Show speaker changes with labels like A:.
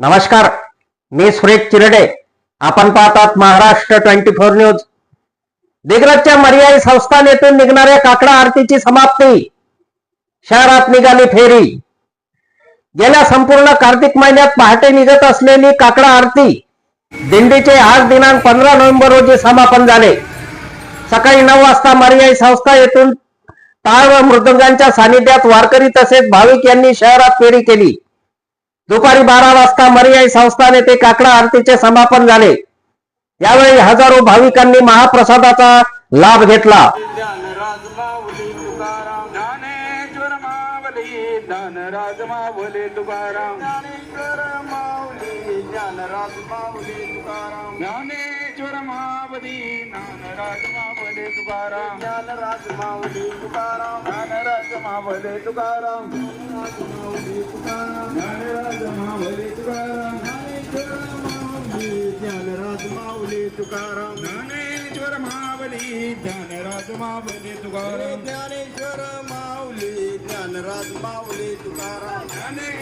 A: नमस्कार मी सुरेश चिरडे. आपण पाहतात महाराष्ट्र ट्वेंटी फोर न्यूज. दिग्रजच्या मर्यादित संस्थान येथून निघणाऱ्या काकडा आरतीची समाप्ती. शहरात निघाली फेरी. गेल्या संपूर्ण कार्तिक महिन्यात पहाटे निघत असलेली काकडा आरती दिंडीचे आज दिनांक पंधरा नोव्हेंबर रोजी समापन झाले. सकाळी नऊ वाजता मर्यादित संस्था येथून टाळ व मृदंगांच्या सानिध्यात वारकरी तसेच भाविक यांनी शहरात फेरी केली. दुपारी बारा वाजता मर्यादित संस्थान येथे काकडा आरतीचे समापन झाले. यावेळी हजारो भाविकांनी महाप्रसादाचा लाभ घेतला.
B: ज्ञानराज तुकाराम. ज्ञानेश्वर माऊली ज्ञानराज माऊली तुकाराम ज्ञानेश्वर माऊली ज्ञानराज माऊली तुकाराम ज्ञानेश्वर माऊली ज्ञानराज माऊली तुकाराम ज्ञानराज माऊली तुकाराम ज्ञानराज माऊली तुकाराम ज्ञानराज माऊली तुकाराम ज्ञानेश्वर माऊली ज्ञानराज माऊली तुकाराम ज्ञानेश्वर माऊली ज्ञानराज माऊली तुकाराम ज्ञानेश्वर